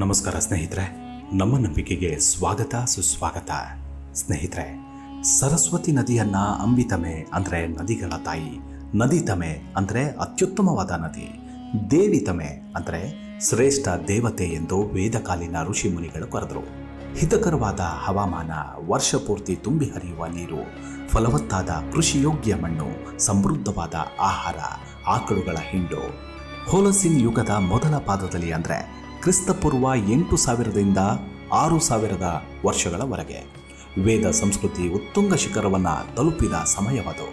ನಮಸ್ಕಾರ ಸ್ನೇಹಿತರೆ, ನಮ್ಮ ನಂಬಿಕೆಗೆ ಸ್ವಾಗತ, ಸುಸ್ವಾಗತ. ಸ್ನೇಹಿತರೆ, ಸರಸ್ವತಿ ನದಿಯನ್ನ ಅಂಬಿತಮೆ ಅಂದರೆ ನದಿಗಳ ತಾಯಿ, ನದಿತಮೆ ಅಂದರೆ ಅತ್ಯುತ್ತಮವಾದ ನದಿ, ದೇವಿತಮೆ ಅಂದರೆ ಶ್ರೇಷ್ಠ ದೇವತೆ ಎಂದು ವೇದಕಾಲೀನ ಋಷಿ ಮುನಿಗಳು ಕರೆದರು. ಹಿತಕರವಾದ ಹವಾಮಾನ ವರ್ಷಪೂರ್ತಿ ತುಂಬಿ ಹರಿಯುವ ನೀರು, ಫಲವತ್ತಾದ ಕೃಷಿಯೋಗ್ಯ ಮಣ್ಣು, ಸಮೃದ್ಧವಾದ ಆಹಾರ, ಆಕಳುಗಳ ಹಿಂಡು. ಹೋಲಸಿನ್ ಯುಗದ ಮೊದಲ ಪಾದದಲ್ಲಿ ಅಂದರೆ ಕ್ರಿಸ್ತಪೂರ್ವ ಎಂಟು ಸಾವಿರದಿಂದ ಆರು ಸಾವಿರದ ವರ್ಷಗಳವರೆಗೆ ವೇದ ಸಂಸ್ಕೃತಿ ಉತ್ತುಂಗ ಶಿಖರವನ್ನು ತಲುಪಿದ ಸಮಯವದು.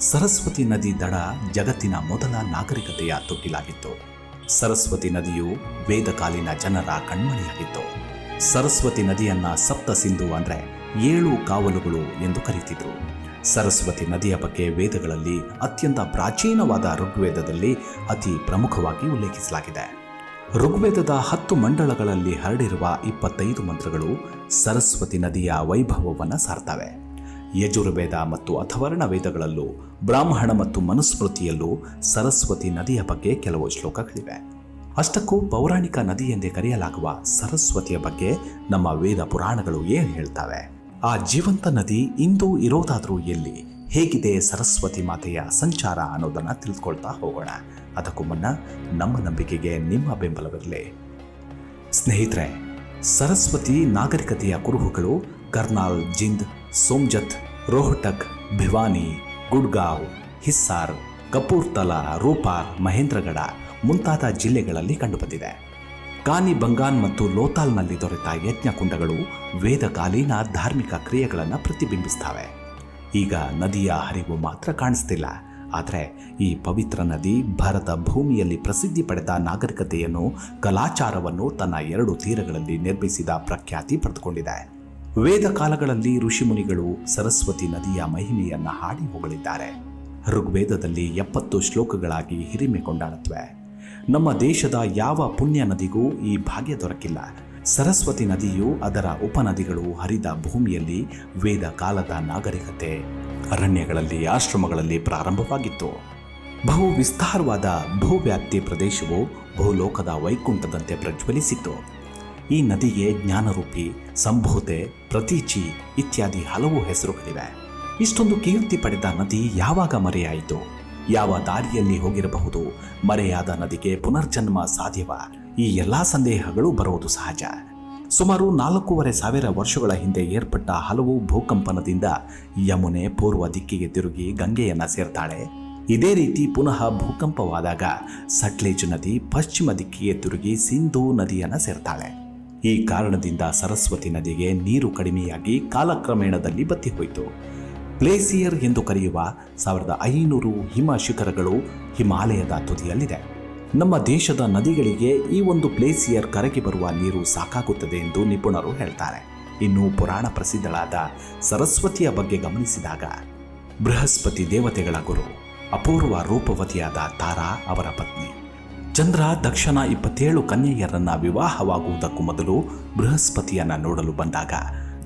ಸರಸ್ವತಿ ನದಿ ದಡ ಜಗತ್ತಿನ ಮೊದಲ ನಾಗರಿಕತೆಯ ತೊಟ್ಟಿಲಾಗಿತ್ತು. ಸರಸ್ವತಿ ನದಿಯು ವೇದಕಾಲೀನ ಜನರ ಕಣ್ಮಣಿಯಾಗಿತ್ತು. ಸರಸ್ವತಿ ನದಿಯನ್ನ ಸಪ್ತ ಸಿಂಧು ಅಂದರೆ ಏಳು ಕಾವಲುಗಳು ಎಂದು ಕರೀತಿದ್ರು. ಸರಸ್ವತಿ ನದಿಯ ಬಗ್ಗೆ ವೇದಗಳಲ್ಲಿ ಅತ್ಯಂತ ಪ್ರಾಚೀನವಾದ ಋಗ್ವೇದದಲ್ಲಿ ಅತಿ ಪ್ರಮುಖವಾಗಿ ಉಲ್ಲೇಖಿಸಲಾಗಿದೆ. ಋಗ್ವೇದದ ಹತ್ತು ಮಂಡಳಗಳಲ್ಲಿ ಹರಡಿರುವ ಇಪ್ಪತ್ತೈದು ಮಂತ್ರಗಳು ಸರಸ್ವತಿ ನದಿಯ ವೈಭವವನ್ನು ಸಾರ್ತವೆ. ಯಜುರ್ವೇದ ಮತ್ತು ಅಥವರ್ಣ ವೇದಗಳಲ್ಲೂ, ಬ್ರಾಹ್ಮಣ ಮತ್ತು ಮನುಸ್ಮೃತಿಯಲ್ಲೂ ಸರಸ್ವತಿ ನದಿಯ ಬಗ್ಗೆ ಕೆಲವು ಶ್ಲೋಕಗಳಿವೆ. ಅಷ್ಟಕ್ಕೂ ಪೌರಾಣಿಕ ನದಿ ಎಂದೇ ಕರೆಯಲಾಗುವ ಸರಸ್ವತಿಯ ಬಗ್ಗೆ ನಮ್ಮ ವೇದ ಪುರಾಣಗಳು ಏನು ಹೇಳ್ತವೆ? ಆ ಜೀವಂತ ನದಿ ಇಂದು ಇರೋದಾದರೂ ಎಲ್ಲಿ? ಹೇಗಿದೆ ಸರಸ್ವತಿ ಮಾತೆಯ ಸಂಚಾರ ಅನ್ನೋದನ್ನು ತಿಳ್ಕೊಳ್ತಾ ಹೋಗೋಣ. ಅದಕ್ಕೂ ಮುನ್ನ ನಮ್ಮ ನಂಬಿಕೆಗೆ ನಿಮ್ಮ ಬೆಂಬಲವಿರಲಿ. ಸ್ನೇಹಿತರೆ, ಸರಸ್ವತಿ ನಾಗರಿಕತೆಯ ಕುರುಹುಗಳು ಕರ್ನಾಲ್, ಜಿಂದ್, ಸೋಮ್ಜತ್, ರೋಹಟಕ್, ಭಿವಾನಿ, ಗುಡ್ಗಾಂವ್, ಹಿಸ್ಸಾರ್, ಕಪೂರ್ತಲಾ, ರೂಪಾರ್ ಮಹೇಂದ್ರಗಢ ಮುಂತಾದ ಜಿಲ್ಲೆಗಳಲ್ಲಿ ಕಂಡುಬಂದಿದೆ ಕಾನಿ ಬಂಗಾನ್ ಮತ್ತು ಲೋತಾಲ್ನಲ್ಲಿ ದೊರೆತ ಯಜ್ಞಕುಂಡಗಳು ವೇದಕಾಲೀನ ಧಾರ್ಮಿಕ ಕ್ರಿಯೆಗಳನ್ನು ಪ್ರತಿಬಿಂಬಿಸ್ತವೆ. ಈಗ ನದಿಯ ಹರಿವು ಮಾತ್ರ ಕಾಣಿಸ್ತಿಲ್ಲ. ಆದರೆ ಈ ಪವಿತ್ರ ನದಿ ಭಾರತ ಭೂಮಿಯಲ್ಲಿ ಪ್ರಸಿದ್ಧಿ ಪಡೆದ ನಾಗರಿಕತೆಯನ್ನು ಕಲಾಚಾರವನ್ನು ತನ್ನ ಎರಡು ತೀರಗಳಲ್ಲಿ ನಿರ್ಮಿಸಿದ ಪ್ರಖ್ಯಾತಿ ಪಡೆದುಕೊಂಡಿದೆ. ವೇದ ಕಾಲಗಳಲ್ಲಿ ಋಷಿಮುನಿಗಳು ಸರಸ್ವತಿ ನದಿಯ ಮಹಿಮೆಯನ್ನು ಹಾಡಿ ಹೊಗಳಿದ್ದಾರೆ. ಋಗ್ವೇದದಲ್ಲಿ ಎಪ್ಪತ್ತು ಶ್ಲೋಕಗಳಾಗಿ ಹಿರಿಮೆ ಕೊಂಡಾಡುತ್ತವೆ ನಮ್ಮ ದೇಶದ ಯಾವ ಪುಣ್ಯ ನದಿಗೂ ಈ ಭಾಗ್ಯ ದೊರಕಿಲ್ಲ. ಸರಸ್ವತಿ ನದಿಯು ಅದರ ಉಪನದಿಗಳು ಹರಿದ ಭೂಮಿಯಲ್ಲಿ ವೇದ ಕಾಲದ ನಾಗರಿಕತೆ. ಅರಣ್ಯಗಳಲ್ಲಿ, ಆಶ್ರಮಗಳಲ್ಲಿ ಪ್ರಾರಂಭವಾಗಿತ್ತು. ಬಹು ವಿಸ್ತಾರವಾದ ಭೂವ್ಯಾಪ್ತಿ ಪ್ರದೇಶವು ಭೂಲೋಕದ ವೈಕುಂಠದಂತೆ ಪ್ರಜ್ವಲಿಸಿತ್ತು. ಈ ನದಿಗೆ ಜ್ಞಾನರೂಪಿ, ಸಂಭೂತೆ, ಪ್ರತೀಚಿ ಇತ್ಯಾದಿ ಹಲವು ಹೆಸರುಗಳಿವೆ. ಇಷ್ಟೊಂದು ಕೀರ್ತಿ ಪಡೆದ ನದಿ ಯಾವಾಗ ಮರೆಯಾಯಿತು? ಯಾವ ದಾರಿಯಲ್ಲಿ ಹೋಗಿರಬಹುದು? ಮರೆಯಾದ ನದಿಗೆ ಪುನರ್ಜನ್ಮ ಸಾಧ್ಯವ? ಈ ಎಲ್ಲ ಸಂದೇಹಗಳು ಬರುವುದು ಸಹಜ. ಸುಮಾರು ನಾಲ್ಕೂವರೆ ಸಾವಿರ ವರ್ಷಗಳ ಹಿಂದೆ ಏರ್ಪಟ್ಟ ಹಲವು ಭೂಕಂಪನದಿಂದ ಯಮುನೆ ಪೂರ್ವ ದಿಕ್ಕಿಗೆ ತಿರುಗಿ ಗಂಗೆಯನ್ನ ಸೇರ್ತಾಳೆ. ಇದೇ ರೀತಿ ಪುನಃ ಭೂಕಂಪವಾದಾಗ ಸಟ್ಲೇಜ್ ನದಿ ಪಶ್ಚಿಮ ದಿಕ್ಕಿಗೆ ತಿರುಗಿ ಸಿಂಧೂ ನದಿಯನ್ನ ಸೇರ್ತಾಳೆ. ಈ ಕಾರಣದಿಂದ ಸರಸ್ವತಿ ನದಿಗೆ ನೀರು ಕಡಿಮೆಯಾಗಿ ಕಾಲಕ್ರಮೇಣದಲ್ಲಿ ಬತ್ತಿ ಹೋಯಿತು ಗ್ಲೇಸಿಯರ್ ಎಂದು ಕರೆಯುವ ಸಾವಿರದ ಐನೂರು ಹಿಮ ಶಿಖರಗಳು ಹಿಮಾಲಯದ ತುದಿಯಲ್ಲಿದೆ. ನಮ್ಮ ದೇಶದ ನದಿಗಳಿಗೆ ಈ ಒಂದು ಪ್ಲೇಸಿಯರ್ ಕರಗಿ ಬರುವ ನೀರು ಸಾಕಾಗುತ್ತದೆ ಎಂದು ನಿಪುಣರು ಹೇಳ್ತಾರೆ. ಇನ್ನು ಪುರಾಣ ಪ್ರಸಿದ್ಧಳಾದ ಸರಸ್ವತಿಯ ಬಗ್ಗೆ ಗಮನಿಸಿದಾಗ, ಬೃಹಸ್ಪತಿ ದೇವತೆಗಳ ಗುರು, ಅಪೂರ್ವ ರೂಪವತಿಯಾದ ತಾರಾ ಅವರ ಪತ್ನಿ, ಚಂದ್ರ ದಕ್ಷಿಣ ಇಪ್ಪತ್ತೇಳು ಕನ್ಯೆಯರನ್ನ ವಿವಾಹವಾಗುವುದಕ್ಕೂ ಮೊದಲು ಬೃಹಸ್ಪತಿಯನ್ನ ನೋಡಲು ಬಂದಾಗ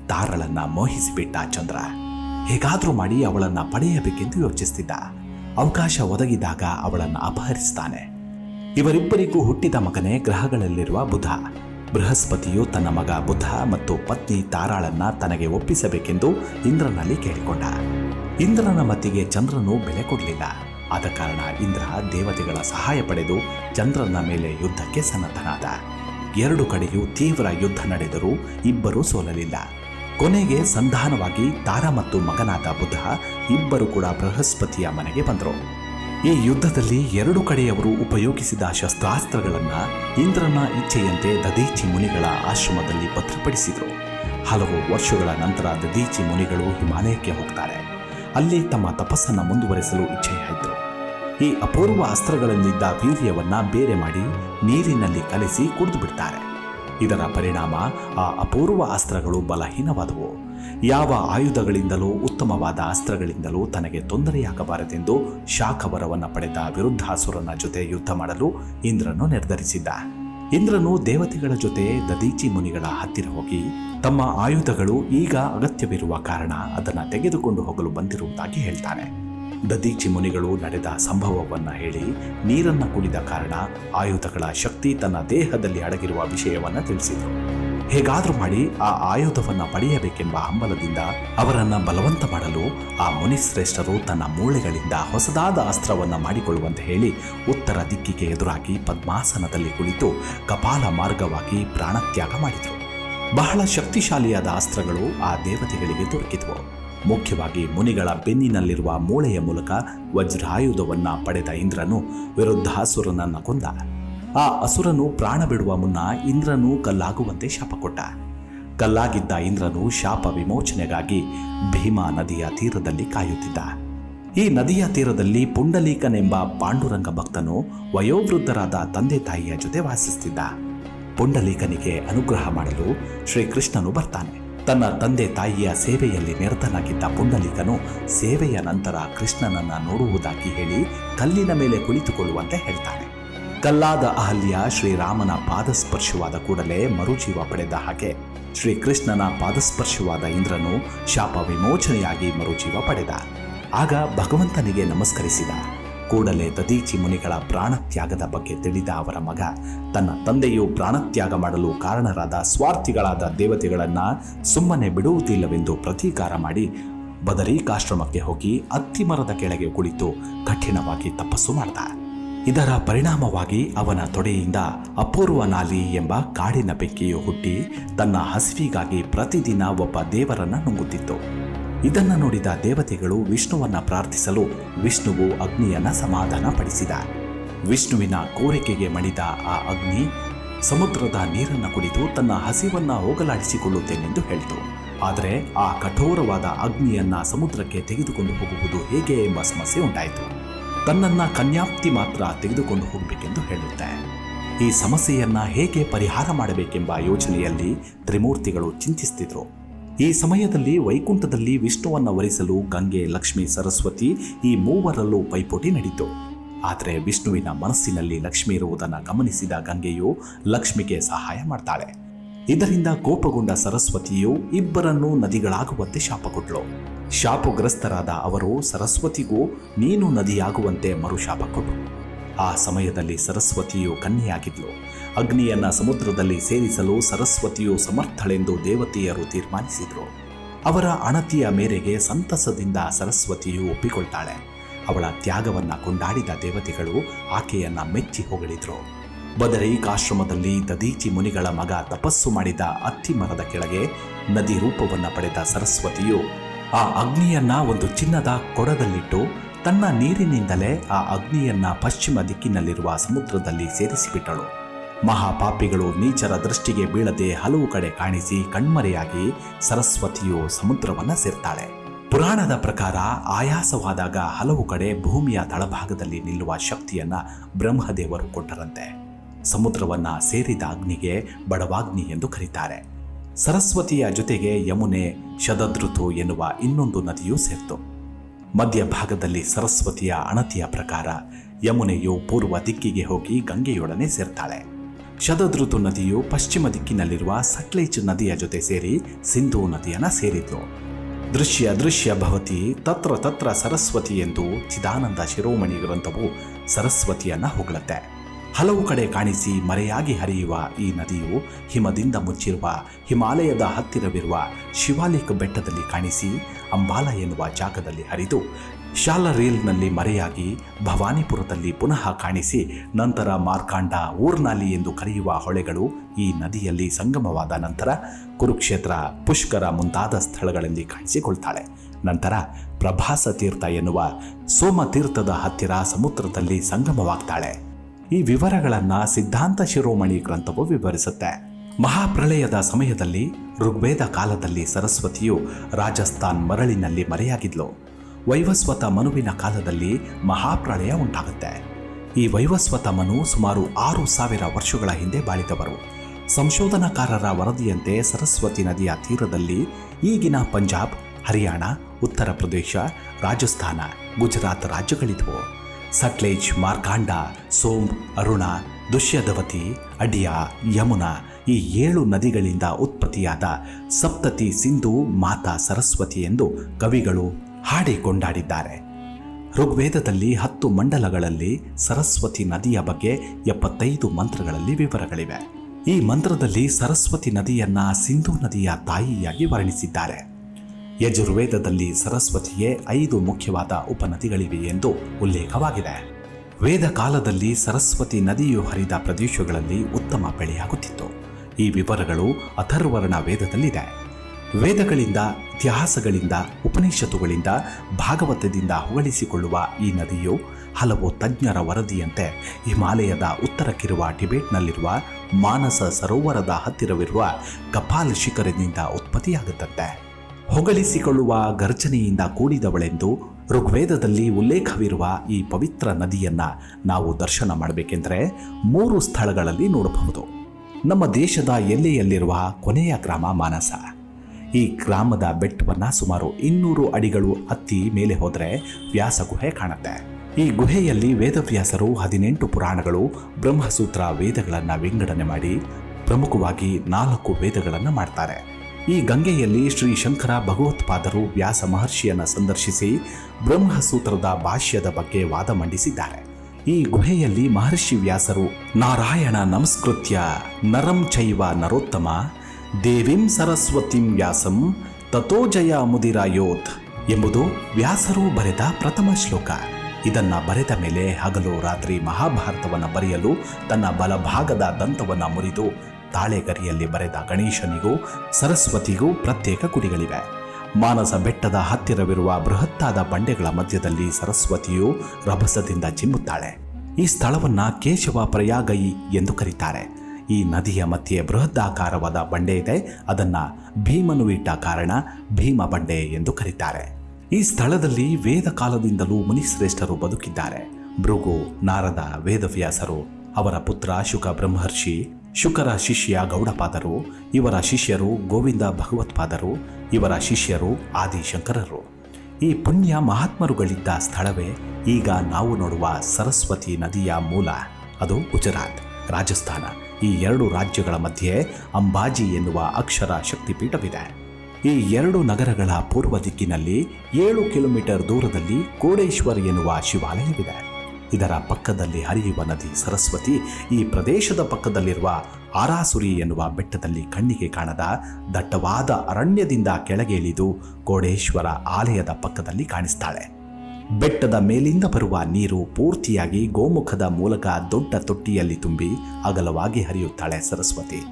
ತಾರಳನ್ನ ಮೋಹಿಸಿಬಿಟ್ಟ ಚಂದ್ರ, ಹೇಗಾದರೂ ಮಾಡಿ ಅವಳನ್ನ ಪಡೆಯಬೇಕೆಂದು ಯೋಚಿಸ್ತಿದ್ದ. ಅವಕಾಶ ಒದಗಿದಾಗ ಅವಳನ್ನು ಅಪಹರಿಸ್ತಾನೆ. ಇವರಿಬ್ಬರಿಗೂ ಹುಟ್ಟಿದ ಮಗನೇ ಗ್ರಹಗಳಲ್ಲಿರುವ ಬುಧ. ಬೃಹಸ್ಪತಿಯು ತನ್ನ ಮಗ ಬುಧ ಮತ್ತು ಪತ್ನಿ ತಾರಾಳನ್ನ ತನಗೆ ಒಪ್ಪಿಸಬೇಕೆಂದು ಇಂದ್ರನಲ್ಲಿ ಕೇಳಿಕೊಂಡ. ಇಂದ್ರನ ಮತಿಗೆ ಚಂದ್ರನು ಬೆಲೆ ಕೊಡಲಿಲ್ಲ. ಆದ ಕಾರಣ ಇಂದ್ರ ದೇವತೆಗಳ ಸಹಾಯ ಪಡೆದು ಚಂದ್ರನ ಮೇಲೆ ಯುದ್ಧಕ್ಕೆ ಸನ್ನದ್ಧನಾದ. ಎರಡು ಕಡೆಯೂ ತೀವ್ರ ಯುದ್ಧ ನಡೆದರೂ ಇಬ್ಬರೂ ಸೋಲಲಿಲ್ಲ. ಕೊನೆಗೆ ಸಂಧಾನವಾಗಿ ತಾರ ಮತ್ತು ಮಗನಾದ ಬುಧ ಇಬ್ಬರು ಕೂಡ ಬೃಹಸ್ಪತಿಯ ಮನೆಗೆ ಬಂದರು. ಈ ಯುದ್ಧದಲ್ಲಿ ಎರಡು ಕಡೆಯವರು ಉಪಯೋಗಿಸಿದ ಶಸ್ತ್ರಾಸ್ತ್ರಗಳನ್ನ ಇಂದ್ರನ ಇಚ್ಛೆಯಂತೆ ದದೀಚಿ ಮುನಿಗಳ ಆಶ್ರಮದಲ್ಲಿ ಭದ್ರಪಡಿಸಿದರು. ಹಲವು ವರ್ಷಗಳ ನಂತರ ದದೀಚಿ ಮುನಿಗಳು ಹಿಮಾಲಯಕ್ಕೆ ಹೋಗ್ತಾರೆ. ಅಲ್ಲಿ ತಮ್ಮ ತಪಸ್ಸನ್ನು ಮುಂದುವರೆಸಲು ಇಚ್ಛೆಯಾಯಿತು. ಈ ಅಪೂರ್ವ ಅಸ್ತ್ರಗಳಲ್ಲಿದ್ದ ವೀರ್ಯವನ್ನು ಬೇರೆ ಮಾಡಿ ನೀರಿನಲ್ಲಿ ಕಲಿಸಿ ಕುಡಿದು ಬಿಡ್ತಾರೆ. ಇದರ ಪರಿಣಾಮ ಆ ಅಪೂರ್ವ ಅಸ್ತ್ರಗಳು ಬಲಹೀನವಾದವು. ಯಾವ ಆಯುಧಗಳಿಂದಲೂ, ಉತ್ತಮವಾದ ಅಸ್ತ್ರಗಳಿಂದಲೂ ತನಗೆ ತೊಂದರೆಯಾಗಬಾರದೆಂದು ಶಾಖವರವನ್ನು ಪಡೆದ ವಿರುದ್ಧಾಸುರನ ಜೊತೆ ಯುದ್ಧ ಮಾಡಲು ಇಂದ್ರನು ನಿರ್ಧರಿಸಿದ್ದ. ಇಂದ್ರನು ದೇವತೆಗಳ ಜೊತೆ ದದೀಚಿ ಮುನಿಗಳ ಹತ್ತಿರ ಹೋಗಿ ತಮ್ಮ ಆಯುಧಗಳು ಈಗ ಅಗತ್ಯವಿರುವ ಕಾರಣ ಅದನ್ನು ತೆಗೆದುಕೊಂಡು ಹೋಗಲು ಬಂದಿರುವುದಾಗಿ ಹೇಳ್ತಾನೆ. ದದೀಚಿ ಮುನಿಗಳು ನಡೆದ ಸಂಭವವನ್ನು ಹೇಳಿ ನೀರನ್ನು ಕುಡಿದ ಕಾರಣ ಆಯುಧಗಳ ಶಕ್ತಿ ತನ್ನ ದೇಹದಲ್ಲಿ ಅಡಗಿರುವ ವಿಷಯವನ್ನು ತಿಳಿಸಿದರು. ಹೇಗಾದ್ರೂ ಮಾಡಿ ಆ ಆಯುಧವನ್ನು ಪಡೆಯಬೇಕೆಂಬ ಹಂಬಲದಿಂದ ಅವರನ್ನ ಬಲವಂತ ಮಾಡಲು ಆ ಮುನಿಶ್ರೇಷ್ಠರು ತನ್ನ ಮೂಳೆಗಳಿಂದ ಹೊಸದಾದ ಅಸ್ತ್ರವನ್ನು ಮಾಡಿಕೊಳ್ಳುವಂತೆ ಹೇಳಿ ಉತ್ತರ ದಿಕ್ಕಿಗೆ ಎದುರಾಗಿ ಪದ್ಮಾಸನದಲ್ಲಿ ಕುಳಿತು ಕಪಾಲ ಮಾರ್ಗವಾಗಿ ಪ್ರಾಣತ್ಯಾಗ ಮಾಡಿದರು. ಬಹಳ ಶಕ್ತಿಶಾಲಿಯಾದ ಅಸ್ತ್ರಗಳು ಆ ದೇವತೆಗಳಿಗೆ ದೊರಕಿದವು. ಮುಖ್ಯವಾಗಿ ಮುನಿಗಳ ಬೆನ್ನಿನಲ್ಲಿರುವ ಮೂಳೆಯ ಮೂಲಕ ವಜ್ರಾಯುಧವನ್ನು ಪಡೆದ ಇಂದ್ರನು ವಿರುದ್ಧಾಸುರನನ್ನು ಕೊಂದ. ಆ ಅಸುರನು ಪ್ರಾಣ ಬಿಡುವ ಮುನ್ನ ಇಂದ್ರನು ಕಲ್ಲಾಗುವಂತೆ ಶಾಪ ಕೊಟ್ಟ ಕಲ್ಲಾಗಿದ್ದ ಇಂದ್ರನು ಶಾಪ ವಿಮೋಚನೆಗಾಗಿ ಭೀಮಾ ನದಿಯ ತೀರದಲ್ಲಿ ಕಾಯುತ್ತಿದ್ದ. ಈ ನದಿಯ ತೀರದಲ್ಲಿ ಪುಂಡಲೀಕನೆಂಬ ಪಾಂಡುರಂಗ ಭಕ್ತನು ವಯೋವೃದ್ಧರಾದ ತಂದೆ ತಾಯಿಯ ಜೊತೆ ವಾಸಿಸುತ್ತಿದ್ದ. ಪುಂಡಲೀಕನಿಗೆ ಅನುಗ್ರಹ ಮಾಡಲು ಶ್ರೀಕೃಷ್ಣನು ಬರ್ತಾನೆ. ತನ್ನ ತಂದೆ ತಾಯಿಯ ಸೇವೆಯಲ್ಲಿ ನಿರತನಾಗಿದ್ದ ಪುಂಡಲೀಕನು ಸೇವೆಯ ನಂತರ ಕೃಷ್ಣನನ್ನ ನೋಡುವುದಾಗಿ ಹೇಳಿ ಕಲ್ಲಿನ ಮೇಲೆ ಕುಳಿತುಕೊಳ್ಳುವಂತೆ ಹೇಳ್ತಾನೆ. ಕಲ್ಲಾದ ಅಹಲ್ಯ ಶ್ರೀರಾಮನ ಪಾದಸ್ಪರ್ಶವಾದ ಕೂಡಲೇ ಮರುಜೀವ ಪಡೆದ ಹಾಗೆ ಶ್ರೀಕೃಷ್ಣನ ಪಾದಸ್ಪರ್ಶವಾದ ಇಂದ್ರನು ಶಾಪ ವಿಮೋಚನೆಯಾಗಿ ಮರುಜೀವ ಪಡೆದ. ಆಗ ಭಗವಂತನಿಗೆ ನಮಸ್ಕರಿಸಿದ. ಕೂಡಲೇ ದದೀಚಿ ಮುನಿಗಳ ಪ್ರಾಣತ್ಯಾಗದ ಬಗ್ಗೆ ತಿಳಿದ ಅವರ ಮಗ ತನ್ನ ತಂದೆಯು ಪ್ರಾಣತ್ಯಾಗ ಮಾಡಲು ಕಾರಣರಾದ ಸ್ವಾರ್ಥಿಗಳಾದ ದೇವತೆಗಳನ್ನು ಸುಮ್ಮನೆ ಬಿಡುವುದಿಲ್ಲವೆಂದು ಪ್ರತೀಕಾರ ಮಾಡಿ ಬದರೀಕಾಶ್ರಮಕ್ಕೆ ಹೋಗಿ ಅತ್ತಿಮರದ ಕೆಳಗೆ ಕುಳಿತು ಕಠಿಣವಾಗಿ ತಪಸ್ಸು ಮಾಡ್ದ. ಇದರ ಪರಿಣಾಮವಾಗಿ ಅವನ ತೊಡೆಯಿಂದ ಅಪೂರ್ವ ನಾಲಿ ಎಂಬ ಕಾಡಿನ ಬೆಕ್ಕಿಯು ಹುಟ್ಟಿ ತನ್ನ ಹಸಿವಿಗಾಗಿ ಪ್ರತಿದಿನ ಒಬ್ಬ ದೇವರನ್ನ ನುಂಗುತ್ತಿತ್ತು. ಇದನ್ನು ನೋಡಿದ ದೇವತೆಗಳು ವಿಷ್ಣುವನ್ನ ಪ್ರಾರ್ಥಿಸಲು ವಿಷ್ಣುವು ಅಗ್ನಿಯನ್ನ ಸಮಾಧಾನ ಪಡಿಸಿದ ವಿಷ್ಣುವಿನ ಕೋರಿಕೆಗೆ ಮಣಿದ ಆ ಅಗ್ನಿ ಸಮುದ್ರದ ನೀರನ್ನು ಕುಡಿದು ತನ್ನ ಹಸಿವನ್ನ ಹೋಗಲಾಡಿಸಿಕೊಳ್ಳುತ್ತೇನೆಂದು ಹೇಳಿತು. ಆದರೆ ಆ ಕಠೋರವಾದ ಅಗ್ನಿಯನ್ನ ಸಮುದ್ರಕ್ಕೆ ತೆಗೆದುಕೊಂಡು ಹೋಗುವುದು ಹೇಗೆ ಎಂಬ ಸಮಸ್ಯೆ ಉಂಟಾಯಿತು. ತನ್ನನ್ನ ಕನ್ಯಾಪ್ತಿ ಮಾತ್ರ ತೆಗೆದುಕೊಂಡು ಹೋಗಬೇಕೆಂದು ಹೇಳುತ್ತೆ. ಈ ಸಮಸ್ಯೆಯನ್ನ ಹೇಗೆ ಪರಿಹಾರ ಮಾಡಬೇಕೆಂಬ ಯೋಚನೆಯಲ್ಲಿ ತ್ರಿಮೂರ್ತಿಗಳು ಚಿಂತಿಸ್ತಿದ್ರು. ಈ ಸಮಯದಲ್ಲಿ ವೈಕುಂಠದಲ್ಲಿ ವಿಷ್ಣುವನ್ನು ವರಿಸಲು ಗಂಗೆ, ಲಕ್ಷ್ಮಿ, ಸರಸ್ವತಿ ಈ ಮೂವರಲ್ಲೂ ಪೈಪೋಟಿ ನಡೀತು. ಆದರೆ ವಿಷ್ಣುವಿನ ಮನಸ್ಸಿನಲ್ಲಿ ಲಕ್ಷ್ಮಿ ಇರುವುದನ್ನು ಗಮನಿಸಿದ ಗಂಗೆಯು ಲಕ್ಷ್ಮಿಗೆ ಸಹಾಯ ಮಾಡ್ತಾಳೆ. ಇದರಿಂದ ಕೋಪಗೊಂಡ ಸರಸ್ವತಿಯು ಇಬ್ಬರನ್ನೂ ನದಿಗಳಾಗುವಂತೆ ಶಾಪ ಕೊಟ್ಟಳು ಶಾಪಗ್ರಸ್ತರಾದ ಅವರು ಸರಸ್ವತಿಗೂ ನೀನು ನದಿಯಾಗುವಂತೆ ಮರುಶಾಪ ಕೊಟ್ಟರು ಆ ಸಮಯದಲ್ಲಿ ಸರಸ್ವತಿಯು ಕನ್ಯೆಯಾಗಿದ್ಲು. ಅಗ್ನಿಯನ್ನ ಸಮುದ್ರದಲ್ಲಿ ಸೇರಿಸಲು ಸರಸ್ವತಿಯು ಸಮರ್ಥಳೆಂದು ದೇವತೆಯರು ತೀರ್ಮಾನಿಸಿದರು. ಅವರ ಅಣತಿಯ ಮೇರೆಗೆ ಸಂತಸದಿಂದ ಸರಸ್ವತಿಯು ಒಪ್ಪಿಕೊಳ್ತಾಳೆ. ಅವಳ ತ್ಯಾಗವನ್ನು ಕೊಂಡಾಡಿದ ದೇವತೆಗಳು ಆಕೆಯನ್ನ ಮೆಚ್ಚಿ ಹೊಗಳಿದ್ರು. ಬದರೀಕಾಶ್ರಮದಲ್ಲಿ ದದೀಚಿ ಮುನಿಗಳ ಮಗ ತಪಸ್ಸು ಮಾಡಿದ ಅತ್ತಿ ಮರದ ಕೆಳಗೆ ನದಿ ರೂಪವನ್ನ ಪಡೆದ ಸರಸ್ವತಿಯು ಆ ಅಗ್ನಿಯನ್ನ ಒಂದು ಚಿನ್ನದ ಕೊಡದಲ್ಲಿಟ್ಟು ತನ್ನ ನೀರಿನಿಂದಲೇ ಆ ಅಗ್ನಿಯನ್ನ ಪಶ್ಚಿಮ ದಿಕ್ಕಿನಲ್ಲಿರುವ ಸಮುದ್ರದಲ್ಲಿ ಸೇರಿಸಿಬಿಟ್ಟಳು. ಮಹಾಪಾಪಿಗಳು ನೀಚರ ದೃಷ್ಟಿಗೆ ಬೀಳದೆ ಹಲವು ಕಡೆ ಕಾಣಿಸಿ ಕಣ್ಮರೆಯಾಗಿ ಸರಸ್ವತಿಯು ಸಮುದ್ರವನ್ನ ಸೇರ್ತಾಳೆ. ಪುರಾಣದ ಪ್ರಕಾರ ಆಯಾಸವಾದಾಗ ಹಲವು ಕಡೆ ಭೂಮಿಯ ತಳಭಾಗದಲ್ಲಿ ನಿಲ್ಲುವ ಶಕ್ತಿಯನ್ನ ಬ್ರಹ್ಮದೇವರು ಕೊಟ್ಟರಂತೆ. ಸಮುದ್ರವನ್ನ ಸೇರಿದ ಅಗ್ನಿಗೆ ಬಡವಾಗ್ನಿ ಎಂದು ಕರೀತಾರೆ. ಸರಸ್ವತಿಯ ಜೊತೆಗೆ ಯಮುನೆ ಶದದೃತು ಎನ್ನುವ ಇನ್ನೊಂದು ನದಿಯೂ ಸೇರ್ತು. ಮಧ್ಯಭಾಗದಲ್ಲಿ ಸರಸ್ವತಿಯ ಅಣತಿಯ ಪ್ರಕಾರ ಯಮುನೆಯು ಪೂರ್ವ ದಿಕ್ಕಿಗೆ ಹೋಗಿ ಗಂಗೆಯೊಡನೆ ಸೇರ್ತಾಳೆ. ಶದದೃತು ನದಿಯು ಪಶ್ಚಿಮ ದಿಕ್ಕಿನಲ್ಲಿರುವ ಸಟ್ಲೇಜ್ ನದಿಯ ಜೊತೆ ಸೇರಿ ಸಿಂಧೂ ನದಿಯನ್ನ ಸೇರಿದ್ಲು ದೃಶ್ಯ ದೃಶ್ಯ ಭವತಿ ತತ್ರ ತತ್ರ ಸರಸ್ವತಿ ಎಂದು ಚಿದಾನಂದ ಶಿರೋಮಣಿ ಗ್ರಂಥವು ಸರಸ್ವತಿಯನ್ನ ಹೊಗಳುತ್ತೆ. ಹಲವು ಕಡೆ ಕಾಣಿಸಿ ಮರೆಯಾಗಿ ಹರಿಯುವ ಈ ನದಿಯು ಹಿಮದಿಂದ ಮುಚ್ಚಿರುವ ಹಿಮಾಲಯದ ಹತ್ತಿರವಿರುವ ಶಿವಾಲಿಕ್ ಬೆಟ್ಟದಲ್ಲಿ ಕಾಣಿಸಿ ಅಂಬಾಲ ಎನ್ನುವ ಜಾಗದಲ್ಲಿ ಹರಿದು ಶಾಲರೀಲ್ನಲ್ಲಿ ಮರೆಯಾಗಿ ಭವಾನಿಪುರದಲ್ಲಿ ಪುನಃ ಕಾಣಿಸಿ ನಂತರ ಮಾರ್ಕಾಂಡ ಊರ್ನಾಲಿ ಎಂದು ಕರೆಯುವ ಹೊಳೆಗಳು ಈ ನದಿಯಲ್ಲಿ ಸಂಗಮವಾದ ನಂತರ ಕುರುಕ್ಷೇತ್ರ, ಪುಷ್ಕರ ಮುಂತಾದ ಸ್ಥಳಗಳಲ್ಲಿ ಕಾಣಿಸಿಕೊಳ್ತಾಳೆ. ನಂತರ ಪ್ರಭಾಸ ತೀರ್ಥ ಎನ್ನುವ ಸೋಮತೀರ್ಥದ ಹತ್ತಿರ ಸಮುದ್ರದಲ್ಲಿ ಸಂಗಮವಾಗ್ತಾಳೆ. ಈ ವಿವರಗಳನ್ನ ಸಿದ್ಧಾಂತ ಶಿರೋಮಣಿ ಗ್ರಂಥವು ವಿವರಿಸುತ್ತೆ. ಮಹಾಪ್ರಳಯದ ಸಮಯದಲ್ಲಿ, ಋಗ್ವೇದ ಕಾಲದಲ್ಲಿ ಸರಸ್ವತಿಯು ರಾಜಸ್ಥಾನ್ ಮರಳಿನಲ್ಲಿ ಮರೆಯಾಗಿದ್ಲು. ವೈವಸ್ವತ ಮನುವಿನ ಕಾಲದಲ್ಲಿ ಮಹಾಪ್ರಳಯ ಉಂಟಾಗುತ್ತೆ. ಈ ವೈವಸ್ವತ ಮನು ಸುಮಾರು ಆರು ಸಾವಿರ ವರ್ಷಗಳ ಹಿಂದೆ ಬಾಳಿದವರು. ಸಂಶೋಧನಾಕಾರರ ವರದಿಯಂತೆ ಸರಸ್ವತಿ ನದಿಯ ತೀರದಲ್ಲಿ ಈಗಿನ ಪಂಜಾಬ್, ಹರಿಯಾಣ, ಉತ್ತರ ಪ್ರದೇಶ, ರಾಜಸ್ಥಾನ, ಗುಜರಾತ್ ರಾಜ್ಯಗಳಿದ್ವು. ಸಟ್ಲೇಜ್ ಮಾರ್ಕಾಂಡ ಸೋಂಬ್ ಅರುಣ, ದುಷ್ಯದವತಿ, ಅಡಿಯಾ, ಯಮುನಾ ಈ ಏಳು ನದಿಗಳಿಂದ ಉತ್ಪತ್ತಿಯಾದ ಸಪ್ತತಿ ಸಿಂಧು ಮಾತಾ ಸರಸ್ವತಿ ಎಂದು ಕವಿಗಳು ಹಾಡಿ ಕೊಂಡಾಡಿದ್ದಾರೆ ಋಗ್ವೇದದಲ್ಲಿ ಹತ್ತು ಮಂಡಲಗಳಲ್ಲಿ ಸರಸ್ವತಿ ನದಿಯ ಬಗ್ಗೆ ಎಪ್ಪತ್ತೈದು ಮಂತ್ರಗಳಲ್ಲಿ ವಿವರಗಳಿವೆ. ಈ ಮಂತ್ರದಲ್ಲಿ ಸರಸ್ವತಿ ನದಿಯನ್ನ ಸಿಂಧು ನದಿಯ ತಾಯಿಯಾಗಿ ವರ್ಣಿಸಿದ್ದಾರೆ. ಯಜುರ್ವೇದದಲ್ಲಿ ಸರಸ್ವತಿಯೇ ಐದು ಮುಖ್ಯವಾದ ಉಪನದಿಗಳಿವೆ ಎಂದು ಉಲ್ಲೇಖವಾಗಿದೆ. ವೇದ ಕಾಲದಲ್ಲಿ ಸರಸ್ವತಿ ನದಿಯು ಹರಿದ ಪ್ರದೇಶಗಳಲ್ಲಿ ಉತ್ತಮ ಬೆಳೆಯಾಗುತ್ತಿತ್ತು. ಈ ವಿವರಗಳು ಅಥರ್ವರ್ಣ ವೇದದಲ್ಲಿದೆ. ವೇದಗಳಿಂದ, ಇತಿಹಾಸಗಳಿಂದ, ಉಪನಿಷತ್ತುಗಳಿಂದ, ಭಾಗವತದಿಂದ ಹೊಗಳಿಸಿಕೊಳ್ಳುವ ಈ ನದಿಯು ಹಲವು ತಜ್ಞರ ವರದಿಯಂತೆ ಹಿಮಾಲಯದ ಉತ್ತರಕ್ಕಿರುವ ಟಿಬೆಟ್ನಲ್ಲಿರುವ ಮಾನಸ ಸರೋವರದ ಹತ್ತಿರವಿರುವ ಕಪಾಲ್ ಶಿಖರದಿಂದ ಉತ್ಪತ್ತಿಯಾಗುತ್ತಂತೆ ಹೊಗಳಿಸಿಕೊಳ್ಳುವ ಗರ್ಜನೆಯಿಂದ ಕೂಡಿದವಳೆಂದು ಋಗ್ವೇದದಲ್ಲಿ ಉಲ್ಲೇಖವಿರುವ ಈ ಪವಿತ್ರ ನದಿಯನ್ನ ನಾವು ದರ್ಶನ ಮಾಡಬೇಕೆಂದರೆ ಮೂರು ಸ್ಥಳಗಳಲ್ಲಿ ನೋಡಬಹುದು. ನಮ್ಮ ದೇಶದ ಎಲ್ಲೆಯಲ್ಲಿರುವ ಕೊನೆಯ ಗ್ರಾಮ ಮಾನಸ. ಈ ಗ್ರಾಮದ ಬೆಟ್ಟವನ್ನು ಸುಮಾರು ಇನ್ನೂರು ಅಡಿಗಳು ಹತ್ತಿ ಮೇಲೆ ಹೋದರೆ ವ್ಯಾಸ ಗುಹೆ ಕಾಣುತ್ತೆ. ಈ ಗುಹೆಯಲ್ಲಿ ವೇದವ್ಯಾಸರು ಹದಿನೆಂಟು ಪುರಾಣಗಳು, ಬ್ರಹ್ಮಸೂತ್ರ ವೇದಗಳನ್ನು ವಿಂಗಡಣೆ ಮಾಡಿ ಪ್ರಮುಖವಾಗಿ ನಾಲ್ಕು ವೇದಗಳನ್ನು ಮಾಡ್ತಾರೆ. ಈ ಗಂಗೆಯಲ್ಲಿ ಶ್ರೀ ಶಂಕರ ಭಗವತ್ಪಾದರು ವ್ಯಾಸ ಮಹರ್ಷಿಯನ್ನು ಸಂದರ್ಶಿಸಿ ಬ್ರಹ್ಮಸೂತ್ರದ ಭಾಷ್ಯದ ಬಗ್ಗೆ ವಾದ ಮಂಡಿಸಿದ್ದಾರೆ. ಈ ಗುಹೆಯಲ್ಲಿ ಮಹರ್ಷಿ ವ್ಯಾಸರು ನಾರಾಯಣ ನಮಸ್ಕೃತ್ಯ ನರಂ ಚೈವ ನರೋತ್ತಮ ದೇವಿಂ ಸರಸ್ವತಿಂ ವ್ಯಾಸಂ ತಥೋ ಜಯ ಯೋಧ್ ಎಂಬುದು ವ್ಯಾಸರು ಬರೆದ ಪ್ರಥಮ ಶ್ಲೋಕ. ಇದನ್ನ ಬರೆದ ಮೇಲೆ ಹಗಲು ರಾತ್ರಿ ಮಹಾಭಾರತವನ್ನು ಬರೆಯಲು ತನ್ನ ಬಲಭಾಗದ ದಂತವನ್ನು ಮುರಿದು ತಾಳೆಗರಿಯಲ್ಲಿ ಬರೆದ ಗಣೇಶನಿಗೂ ಸರಸ್ವತಿಗೂ ಪ್ರತ್ಯೇಕ ಗುಡಿಗಳಿವೆ ಮಾನಸ ಬೆಟ್ಟದ ಹತ್ತಿರವಿರುವ ಬೃಹತ್ತಾದ ಬಂಡೆಗಳ ಮಧ್ಯದಲ್ಲಿ ಸರಸ್ವತಿಯು ರಭಸದಿಂದ ಚಿಮ್ಮುತ್ತಾಳೆ. ಈ ಸ್ಥಳವನ್ನ ಕೇಶವ ಪ್ರಯಾಗೈ ಎಂದು ಕರೀತಾರೆ. ಈ ನದಿಯ ಮಧ್ಯೆ ಬೃಹದಾಕಾರವಾದ ಬಂಡೆ ಇದೆ. ಅದನ್ನ ಭೀಮನು ಇಟ್ಟ ಕಾರಣ ಭೀಮ ಬಂಡೆ ಎಂದು ಕರೀತಾರೆ. ಈ ಸ್ಥಳದಲ್ಲಿ ವೇದ ಕಾಲದಿಂದಲೂ ಮುನಿಶ್ರೇಷ್ಠರು ಬದುಕಿದ್ದಾರೆ. ಭೃಗು ನಾರದ ವೇದವ್ಯಾಸರು ಅವರ ಪುತ್ರ ಶುಕ ಬ್ರಹ್ಮರ್ಷಿ ಶುಕರ ಶಿಷ್ಯ ಗೌಡಪಾದರು, ಇವರ ಶಿಷ್ಯರು ಗೋವಿಂದ ಭಗವತ್ಪಾದರು, ಇವರ ಶಿಷ್ಯರು ಆದಿಶಂಕರರು. ಈ ಪುಣ್ಯ ಮಹಾತ್ಮರುಗಳಿದ್ದ ಸ್ಥಳವೇ ಈಗ ನಾವು ನೋಡುವ ಸರಸ್ವತಿ ನದಿಯ ಮೂಲ, ಅದು ಗುಜರಾತ್, ರಾಜಸ್ಥಾನ. ಈ ಎರಡು ರಾಜ್ಯಗಳ ಮಧ್ಯೆ ಅಂಬಾಜಿ ಎನ್ನುವ ಅಕ್ಷರ ಶಕ್ತಿಪೀಠವಿದೆ. ಈ ಎರಡು ನಗರಗಳ ಪೂರ್ವ ದಿಕ್ಕಿನಲ್ಲಿ ಏಳು ಕಿಲೋಮೀಟರ್ ದೂರದಲ್ಲಿ ಕೋಡೇಶ್ವರ್ ಎನ್ನುವ ಶಿವಾಲಯವಿದೆ. ಇದರ ಪಕ್ಕದಲ್ಲಿ ಹರಿಯುವ ನದಿ ಸರಸ್ವತಿ, ಈ ಪ್ರದೇಶದ ಪಕ್ಕದಲ್ಲಿರುವ ಆರಾಸುರಿ ಎನ್ನುವ ಬೆಟ್ಟದಲ್ಲಿ ಕಣ್ಣಿಗೆ ಕಾಣದ ದಟ್ಟವಾದ ಅರಣ್ಯದಿಂದ ಕೆಳಗೆ ಇಳಿದು ಕೋಡೇಶ್ವರ ಆಲಯದ ಪಕ್ಕದಲ್ಲಿ ಕಾಣಿಸ್ತಾಳೆ. ಬೆಟ್ಟದ ಮೇಲಿಂದ ಬರುವ ನೀರು ಪೂರ್ತಿಯಾಗಿ ಗೋಮುಖದ ಮೂಲಕ ದೊಡ್ಡ ತೊಟ್ಟಿಯಲ್ಲಿ ತುಂಬಿ ಅಗಲವಾಗಿ ಹರಿಯುತ್ತಾಳೆ ಸರಸ್ವತಿ.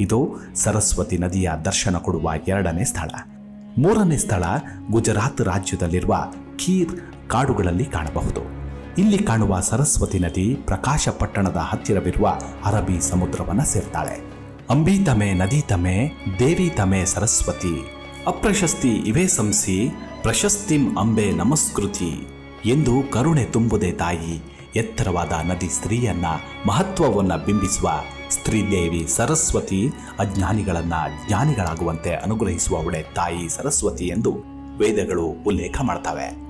ಇದು ಸರಸ್ವತಿ ನದಿಯ ದರ್ಶನ ಕೊಡುವ ಎರಡನೇ ಸ್ಥಳ. ಮೂರನೇ ಸ್ಥಳ ಗುಜರಾತ್ ರಾಜ್ಯದಲ್ಲಿರುವ ಖೀರ್ ಕಾಡುಗಳಲ್ಲಿ ಕಾಣಬಹುದು. ಇಲ್ಲಿ ಕಾಣುವ ಸರಸ್ವತಿ ನದಿ ಪ್ರಕಾಶ ಪಟ್ಟಣದ ಹತ್ತಿರವಿರುವ ಅರಬಿ ಸಮುದ್ರವನ್ನು ಸೇರ್ತಾಳೆ. ಅಂಬಿ ತಮೆ, ನದಿ ತಮೆ, ದೇವಿ ತಮೆ, ಸರಸ್ವತಿ. ಅಪ್ರಶಸ್ತಿ ಇವೇ ಸಂಸಿ, ಪ್ರಶಸ್ತಿಂ ಅಂಬೆ ನಮಸ್ಕೃತಿ ಎಂದು ಕರುಣೆ ತುಂಬುದೇ ತಾಯಿ, ಎತ್ತರವಾದ ನದಿ ಸ್ತ್ರೀಯನ್ನ ಮಹತ್ವವನ್ನ ಬಿಂಬಿಸುವ ಸ್ತ್ರೀದೇವಿ ಸರಸ್ವತಿ, ಅಜ್ಞಾನಿಗಳನ್ನ ಜ್ಞಾನಿಗಳಾಗುವಂತೆ ಅನುಗ್ರಹಿಸುವವಳೆ ತಾಯಿ ಸರಸ್ವತಿ ಎಂದು ವೇದಗಳು ಉಲ್ಲೇಖ ಮಾಡ್ತವೆ.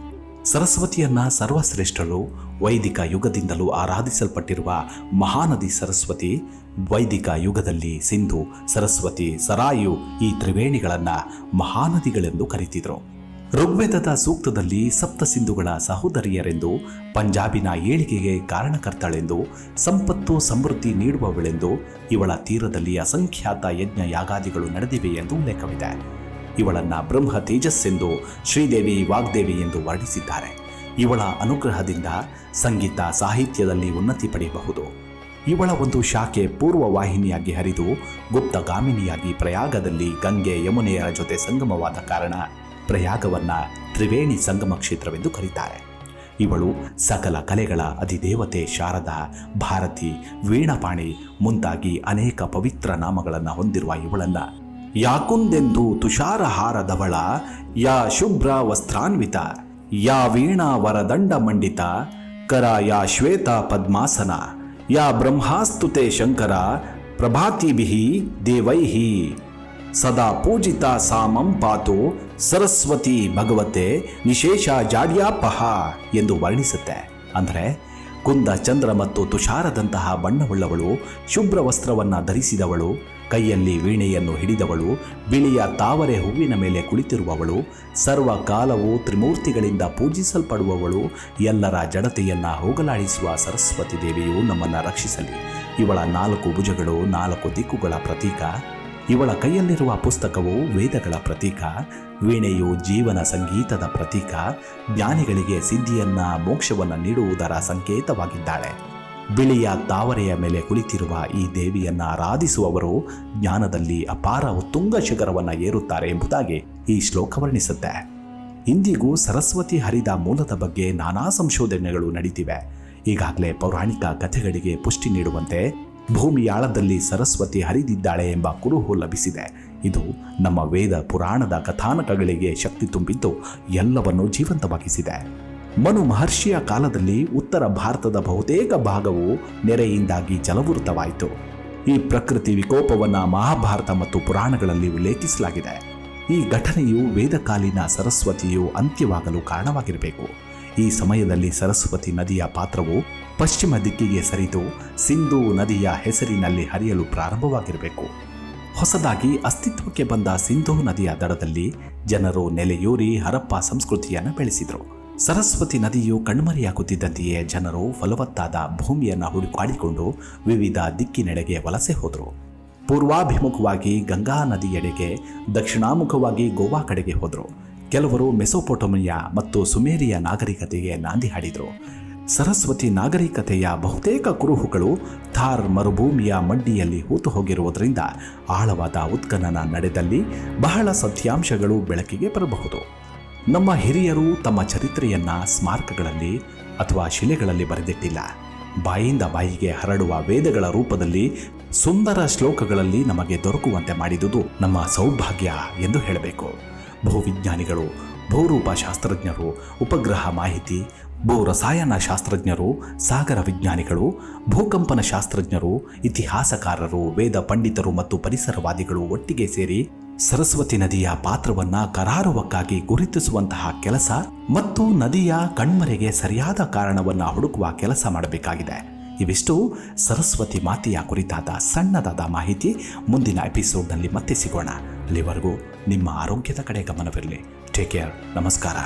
ಸರಸ್ವತಿಯನ್ನ ಸರ್ವಶ್ರೇಷ್ಠರು ವೈದಿಕ ಯುಗದಿಂದಲೂ ಆರಾಧಿಸಲ್ಪಟ್ಟಿರುವ ಮಹಾನದಿ ಸರಸ್ವತಿ, ವೈದಿಕ ಯುಗದಲ್ಲಿ ಸಿಂಧು ಸರಸ್ವತಿ ಸರಾಯು ಈ ತ್ರಿವೇಣಿಗಳನ್ನು ಮಹಾನದಿಗಳೆಂದು ಕರೀತಿದ್ರು. ಋಗ್ವೇದದ ಸೂಕ್ತದಲ್ಲಿ ಸಪ್ತ ಸಿಂಧುಗಳ ಸಹೋದರಿಯರೆಂದು, ಪಂಜಾಬಿನ ಏಳಿಗೆಗೆ ಕಾರಣಕರ್ತಳೆಂದು, ಸಂಪತ್ತು ಸಮೃದ್ಧಿ ನೀಡುವವಳೆಂದು ಇವಳ ತೀರದಲ್ಲಿ ಅಸಂಖ್ಯಾತ ಯಜ್ಞ ಯಾಗಾದಿಗಳು ನಡೆದಿವೆ ಎಂದು ಉಲ್ಲೇಖವಿದೆ. ಇವಳನ್ನ ಬ್ರಹ್ಮ ತೇಜಸ್ಸೆಂದು ಶ್ರೀದೇವಿ ವಾಗ್ದೇವಿ ಎಂದು ವರ್ಣಿಸಿದ್ದಾರೆ. ಇವಳ ಅನುಗ್ರಹದಿಂದ ಸಂಗೀತ ಸಾಹಿತ್ಯದಲ್ಲಿ ಉನ್ನತಿ ಪಡೆಯಬಹುದು. ಇವಳ ಒಂದು ಶಾಖೆ ಪೂರ್ವ ವಾಹಿನಿಯಾಗಿ ಹರಿದು ಗುಪ್ತಗಾಮಿನಿಯಾಗಿ ಪ್ರಯಾಗದಲ್ಲಿ ಗಂಗೆ ಯಮುನೆಯರ ಜೊತೆ ಸಂಗಮವಾದ ಕಾರಣ ಪ್ರಯಾಗವನ್ನ ತ್ರಿವೇಣಿ ಸಂಗಮ ಕ್ಷೇತ್ರವೆಂದು ಕರೀತಾರೆ. ಇವಳು ಸಕಲ ಕಲೆಗಳ ಅಧಿದೇವತೆ ಶಾರದಾ, ಭಾರತಿ, ವೀಣಾಪಾಣಿ ಮುಂತಾಗಿ ಅನೇಕ ಪವಿತ್ರ ನಾಮಗಳನ್ನು ಹೊಂದಿರುವ ಇವಳನ್ನ ಯಾಕುಂದೆಂದು ತುಷಾರಹಾರದವಳ, ಯಾ ಶುಭ್ರ ವಸ್ತ್ರಾನ್ವಿತ, ಯಾ ವೀಣಾ ವರದಂಡ ಮಂಡಿತ, ಕರ ಯಾ ಶ್ವೇತ ಪದ್ಮಾಸನ, ಯಾ ಬ್ರಹ್ಮಾಸ್ತುತೆ ಶಂಕರ ಪ್ರಭಾತಿಭಿ ದೇವೈಹಿ. ಸದಾ ಪೂಜಿತ ಸಾಮಂ ಪಾತು ಸರಸ್ವತಿ ಭಗವತೆ ನಿಶೇಷ ಜಾಡ್ಯಾಪಹ ಎಂದು ವರ್ಣಿಸುತ್ತೆ. ಅಂದರೆ ಕುಂದ ಚಂದ್ರ ಮತ್ತು ತುಷಾರದಂತಹ ಬಣ್ಣವುಳ್ಳವಳು ಶುಭ್ರ ವಸ್ತ್ರವನ್ನು ಧರಿಸಿದವಳು ಕೈಯಲ್ಲಿ ವೀಣೆಯನ್ನು ಹಿಡಿದವಳು, ಬಿಳಿಯ ತಾವರೆ ಹೂವಿನ ಮೇಲೆ ಕುಳಿತಿರುವವಳು, ಸರ್ವ ಕಾಲವು ತ್ರಿಮೂರ್ತಿಗಳಿಂದ ಪೂಜಿಸಲ್ಪಡುವವಳು, ಎಲ್ಲರ ಜಡತೆಯನ್ನು ಹೋಗಲಾಡಿಸುವ ಸರಸ್ವತಿ ದೇವಿಯು ನಮ್ಮನ್ನು ರಕ್ಷಿಸಲಿ. ಇವಳ ನಾಲ್ಕು ಭುಜಗಳು ನಾಲ್ಕು ದಿಕ್ಕುಗಳ ಪ್ರತೀಕ. ಇವಳ ಕೈಯಲ್ಲಿರುವ ಪುಸ್ತಕವು ವೇದಗಳ ಪ್ರತೀಕ. ವೀಣೆಯು ಜೀವನ ಸಂಗೀತದ ಪ್ರತೀಕ. ಜ್ಞಾನಿಗಳಿಗೆ ಸಿದ್ಧಿಯನ್ನ, ಮೋಕ್ಷವನ್ನು ನೀಡುವುದರ ಸಂಕೇತವಾಗಿದ್ದಾಳೆ. ಬಿಳಿಯ ತಾವರೆಯ ಮೇಲೆ ಕುಳಿತಿರುವ ಈ ದೇವಿಯನ್ನು ಆರಾಧಿಸುವವರು ಜ್ಞಾನದಲ್ಲಿ ಅಪಾರ ಉತ್ತುಂಗ ಶಿಖರವನ್ನು ಏರುತ್ತಾರೆ ಎಂಬುದಾಗಿ ಈ ಶ್ಲೋಕ ವರ್ಣಿಸುತ್ತೆ. ಇಂದಿಗೂ ಸರಸ್ವತಿ ಹರಿದ ಮೂಲದ ಬಗ್ಗೆ ನಾನಾ ಸಂಶೋಧನೆಗಳು ನಡೀತಿವೆ. ಈಗಾಗಲೇ ಪೌರಾಣಿಕ ಕಥೆಗಳಿಗೆ ಪುಷ್ಟಿ ನೀಡುವಂತೆ ಭೂಮಿಯಾಳದಲ್ಲಿ ಸರಸ್ವತಿ ಹರಿದಿದ್ದಾಳೆ ಎಂಬ ಕುರುಹು ಲಭಿಸಿದೆ. ಇದು ನಮ್ಮ ವೇದ ಪುರಾಣದ ಕಥಾನಕಗಳಿಗೆ ಶಕ್ತಿ ತುಂಬಿದ್ದು ಎಲ್ಲವನ್ನೂ ಜೀವಂತವಾಗಿಸಿದೆ. ಮನು ಮಹರ್ಷಿಯ ಕಾಲದಲ್ಲಿ ಉತ್ತರ ಭಾರತದ ಬಹುತೇಕ ಭಾಗವು ನೆರೆಯಿಂದಾಗಿ ಜಲವೃತವಾಯಿತು ಈ ಪ್ರಕೃತಿ ವಿಕೋಪವನ್ನು ಮಹಾಭಾರತ ಮತ್ತು ಪುರಾಣಗಳಲ್ಲಿ ಉಲ್ಲೇಖಿಸಲಾಗಿದೆ. ಈ ಘಟನೆಯು ವೇದಕಾಲೀನ ಸರಸ್ವತಿಯು ಅಂತ್ಯವಾಗಲು ಕಾರಣವಾಗಿರಬೇಕು. ಈ ಸಮಯದಲ್ಲಿ ಸರಸ್ವತಿ ನದಿಯ ಪಾತ್ರವು ಪಶ್ಚಿಮ ದಿಕ್ಕಿಗೆ ಸರಿದು ಸಿಂಧೂ ನದಿಯ ಹೆಸರಿನಲ್ಲಿ ಹರಿಯಲು ಪ್ರಾರಂಭವಾಗಿರಬೇಕು. ಹೊಸದಾಗಿ ಅಸ್ತಿತ್ವಕ್ಕೆ ಬಂದ ಸಿಂಧೂ ನದಿಯ ದಡದಲ್ಲಿ ಜನರು ನೆಲೆಯೂರಿ ಹರಪ್ಪ ಸಂಸ್ಕೃತಿಯನ್ನು ಬೆಳೆಸಿದರು. ಸರಸ್ವತಿ ನದಿಯು ಕಣ್ಮರೆಯಾಗುತ್ತಿದ್ದಂತೆಯೇ ಜನರು ಫಲವತ್ತಾದ ಭೂಮಿಯನ್ನು ಹುಡುಕಾಡಿಕೊಂಡು ವಿವಿಧ ದಿಕ್ಕಿನೆಡೆಗೆ ವಲಸೆ ಹೋದರು. ಪೂರ್ವಾಭಿಮುಖವಾಗಿ ಗಂಗಾ ನದಿಯೆಡೆಗೆ ದಕ್ಷಿಣಾಮುಖವಾಗಿ ಗೋವಾ ಕಡೆಗೆ ಹೋದರು. ಕೆಲವರು ಮೆಸೊಪೊಟೋಮಿಯಾ ಮತ್ತು ಸುಮೇರಿಯ ನಾಗರಿಕತೆಗೆ ನಾಂದಿ ಹಾಡಿದರು. ಸರಸ್ವತಿ ನಾಗರಿಕತೆಯ ಬಹುತೇಕ ಕುರುಹುಗಳು ಥಾರ್ ಮರುಭೂಮಿಯ ಮಡ್ಡಿಯಲ್ಲಿ ಹೂತು ಹೋಗಿರುವುದರಿಂದ ಆಳವಾದ ಉತ್ಖನನ ನಡೆದಲ್ಲಿ ಬಹಳ ಸತ್ಯಾಂಶಗಳು ಬೆಳಕಿಗೆ ಬರಬಹುದು. ನಮ್ಮ ಹಿರಿಯರು ತಮ್ಮ ಚರಿತ್ರೆಯನ್ನು ಸ್ಮಾರಕಗಳಲ್ಲಿ ಅಥವಾ ಶಿಲೆಗಳಲ್ಲಿ ಬರೆದಿಟ್ಟಿಲ್ಲ. ಬಾಯಿಂದ ಬಾಯಿಗೆ ಹರಡುವ ವೇದಗಳ ರೂಪದಲ್ಲಿ ಸುಂದರ ಶ್ಲೋಕಗಳಲ್ಲಿ ನಮಗೆ ದೊರಕುವಂತೆ ಮಾಡಿದುದು ನಮ್ಮ ಸೌಭಾಗ್ಯ ಎಂದು ಹೇಳಬೇಕು. ಭೂವಿಜ್ಞಾನಿಗಳು ಭೂರೂಪ ಶಾಸ್ತ್ರಜ್ಞರು ಉಪಗ್ರಹ ಮಾಹಿತಿ ಭೂ ರಸಾಯನ ಶಾಸ್ತ್ರಜ್ಞರು, ಸಾಗರ ವಿಜ್ಞಾನಿಗಳು, ಭೂಕಂಪನ ಶಾಸ್ತ್ರಜ್ಞರು, ಇತಿಹಾಸಕಾರರು, ವೇದ ಪಂಡಿತರು ಮತ್ತು ಪರಿಸರವಾದಿಗಳು ಒಟ್ಟಿಗೆ ಸೇರಿ ಸರಸ್ವತಿ ನದಿಯ ಪಾತ್ರವನ್ನ ಕರಾರುವಕ್ಕಾಗಿ ಗುರುತಿಸುವಂತಹ ಕೆಲಸ ಮತ್ತು ನದಿಯ ಕಣ್ಮರೆಗೆ ಸರಿಯಾದ ಕಾರಣವನ್ನ ಹುಡುಕುವ ಕೆಲಸ ಮಾಡಬೇಕಾಗಿದೆ. ಇವಿಷ್ಟು ಸರಸ್ವತಿ ಮಾತೆಯ ಕುರಿತಾದ ಸಣ್ಣದಾದ ಮಾಹಿತಿ. ಮುಂದಿನ ಎಪಿಸೋಡ್ನಲ್ಲಿ ಮತ್ತೆ ಸಿಗೋಣ. ಅಲ್ಲಿವರೆಗೂ ನಿಮ್ಮ ಆರೋಗ್ಯದ ಕಡೆ ಗಮನವಿರಲಿ. ಟೇಕ್ ಕೇರ್ ನಮಸ್ಕಾರ.